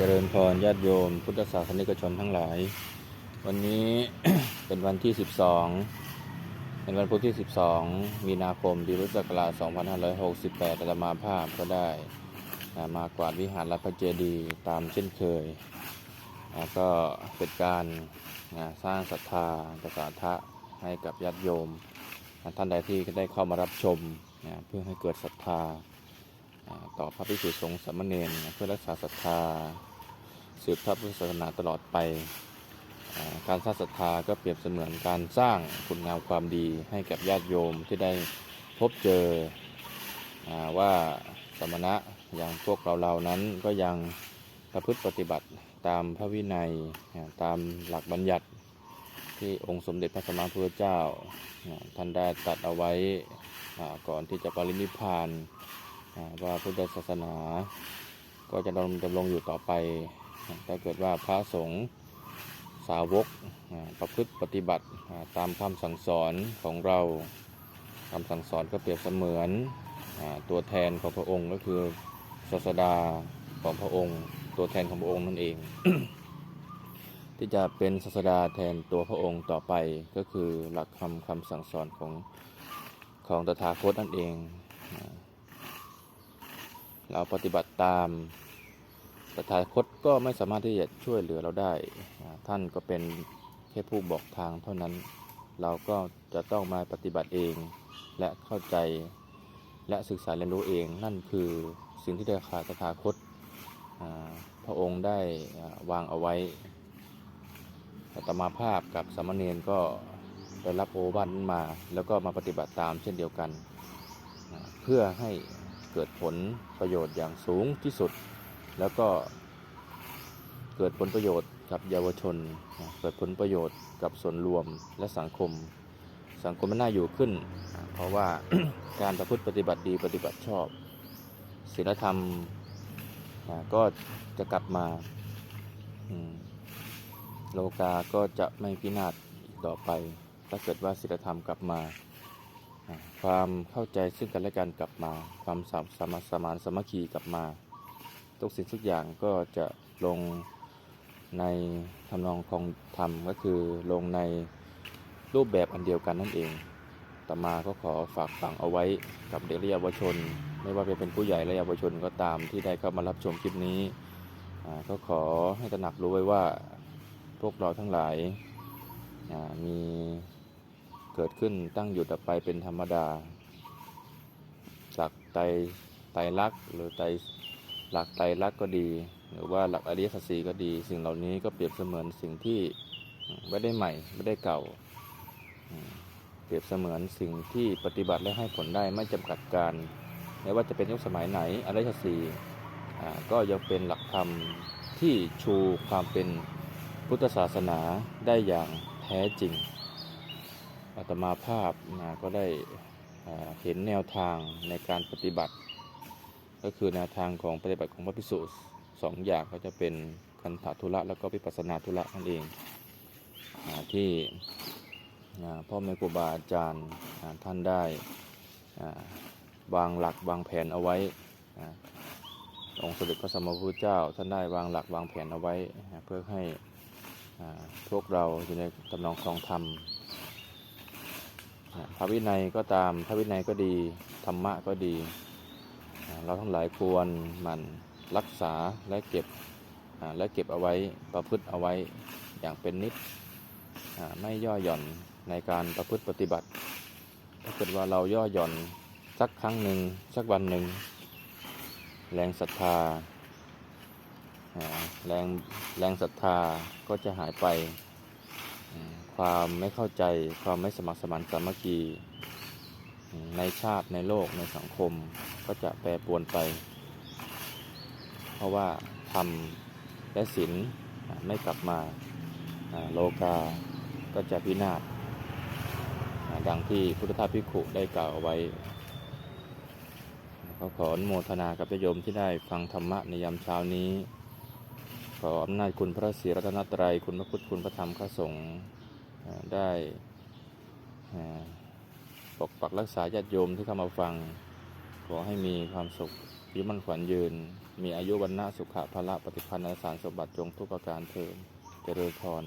เจริญพรญาติโยม พุทธศาสนิกชนทั้งหลาย วันนี้เป็นวันที่ 12 เป็นวันพุธที่ 12 มีนาคมปีพุทธศักราช 2568อาตมาภาพก็ได้มากวาดวิหารรัพระเจดีย์ตามเช่นเคย ก็เป็นการสร้างศรัทธาประสาทะให้กับญาติโยม ท่านใดที่ได้เข้ามารับชมเพื่อให้เกิดศรัทธาอ่าต่อพระภิกษุสงฆ์สามเณรเพื่อรักษาศรัทธา สืบทอดพุทธศาสนาตลอดไป การสร้างศรัทธาก็เปรียบเสมือนการสร้างคุณงามความดีให้กับญาติโยมที่ได้พบเจออว่าสมณะอย่างพวกเราเราๆนั้นก็ยังประพฤติปฏิบัติตามพระวินัยตามหลักบัญญัติที่องค์สมเด็จพระสัมมาสัมพุทธเจ้า ท่านได้ตัดเอาไว้ก่อนที่จะปรินิพานว่าพุทธศาสนาก็จะดำรงอยู่ต่อไป ถ้าเกิดว่าพระสงฆ์สาวกประพฤติปฏิบัติตามคำสั่งสอนของเราคำสั่งสอนก็เปรียบเสมือนอตัวแทนของพระองค์ก็คือศาสดาของพระองค์ ตัวแทนของพระองค์นั่นเอง ที่จะเป็นศาสดาแทนตัวพระองค์ต่อไปก็คือหลักคำคำสั่งสอนของของตถาคตนั่นเอง เราปฏิบัติตาม ตถาคตก็ไม่สามารถที่จะช่วยเหลือเราได้ ท่านก็เป็นแค่ผู้บอกทางเท่านั้น เราก็จะต้องมาปฏิบัติเอง และเข้าใจและศึกษาเรียนรู้เอง นั่นคือสิ่งที่ตถาตถาคตพระองค์ได้วางเอาไว้อาตมาภาพกับสามเณรก็ได้รับโอวาทนั้นมา แล้วก็มาปฏิบัติตามเช่นเดียวกัน เพื่อให้เกิดผลประโยชน์อย่างสูงที่สุด แล้วก็เกิดผลประโยชน์กับเยาวชน เกิดผลประโยชน์กับส่วนรวมและสังคม สังคมมันน่าอยู่ขึ้น เพราะว่าการประพฤติปฏิบัติดีปฏิบัติชอบศีลธรรมก็จะกลับมาโลกาก็จะไม่พินาศต่อไป ถ้าเกิดว่าศีลธรรมกลับมา ความเข้าใจซึ่งกันและกันกลับมา ความสามสมานสามัคคีกลับมา ทุกสิ่งทุกอย่างก็จะลงในทำนองของธรรมก็คือลงในรูปแบบอันเดียวกันนั่นเองต่อมาก็ขอฝากฝังเอาไว้กับเด็กและเยาวชน ไม่ว่าจะเป็นผู้ใหญ่และเยาวชนก็ตามที่ได้เข้ามารับชมคลิปนี้ก็ขอให้ตระหนักรู้ไว้ว่าพวกเราทั้งหลายามีเกิดขึ้นตั้งอยู่ดับไปเป็นธรรมดาหลักไตรไตรลักษ์หรือไต หลักไตรลักษณ์ก็ดี หรือว่าหลักอริยสัจสี่ก็ดี สิ่งเหล่านี้ก็เปรียบเสมือนสิ่งที่ไม่ได้ใหม่ไม่ได้เก่า เปรียบเสมือนสิ่งที่ปฏิบัติและให้ผลได้ไม่จำกัดการไม่ว่าจะเป็นยุคสมัยไหนอริยสัจสี่ก็ยังเป็นหลักธรรมที่ชูความเป็นพุทธศาสนาได้อย่างแท้จริงอาตมาภาพก็ได้เห็นแนวทางในการปฏิบัติ ก็คือแนวทางของปฏิบัติของพระภิกษุสองอย่างก็จะเป็นคันธทุระแล้วก็วิปัสนาธุระนั่นเองอที่พ่อแม่ครูบาอาจารย์ท่านได้วางหลักวางแผนเอาไว้องค์สมเด็จพระสัมมาสัมพุทธเจ้า ท่านได้วางหลักวางแผนเอาไว้เพื่อให้พวกเราอยู่ในตำนองครองธรรมพระวินัยก็ตามพระวินัยก็ดีธรรมะก็ดี เราทั้งหลายควรมันรักษาและเก็บและเก็บเอาไว้ประพฤติเอาไว้อย่างเป็นนิดไม่ย่อหย่อนในการประพฤติปฏิบัติ ถ้าเกิดว่าเราย่อหย่อนสักครั้งหนึ่งสักวันหนึ่ง แรงศรัทธาแรงแรงศรัทธาก็จะหายไป ความไม่เข้าใจความไม่สมัครสมานสามัคคี ในชาติในโลกในสังคมก็จะแปรปรวนไป เพราะว่าธรรมและศีลไม่กลับมาโลกาก็จะพินาศดังที่พุทธทาสพิขุได้กล่าวเอาไว้ก็ขอนโมทนากับโยมที่ได้ฟังธรรมะในยามเช้านี้ ขออำนาจคุณพระศรีรัตนตรัยคุณพระพุทธคุณพระธรรมพระสงฆ์ได้ ปกปักรักษาญาติโยมที่เข้ามาฟัง ขอให้มีความสุขยิ่มั่นขวัญยืน มีอายุวันนะสุขะพละปฏิพันธ์อสารสมบัติจงทุกประการเทิมเจริญพร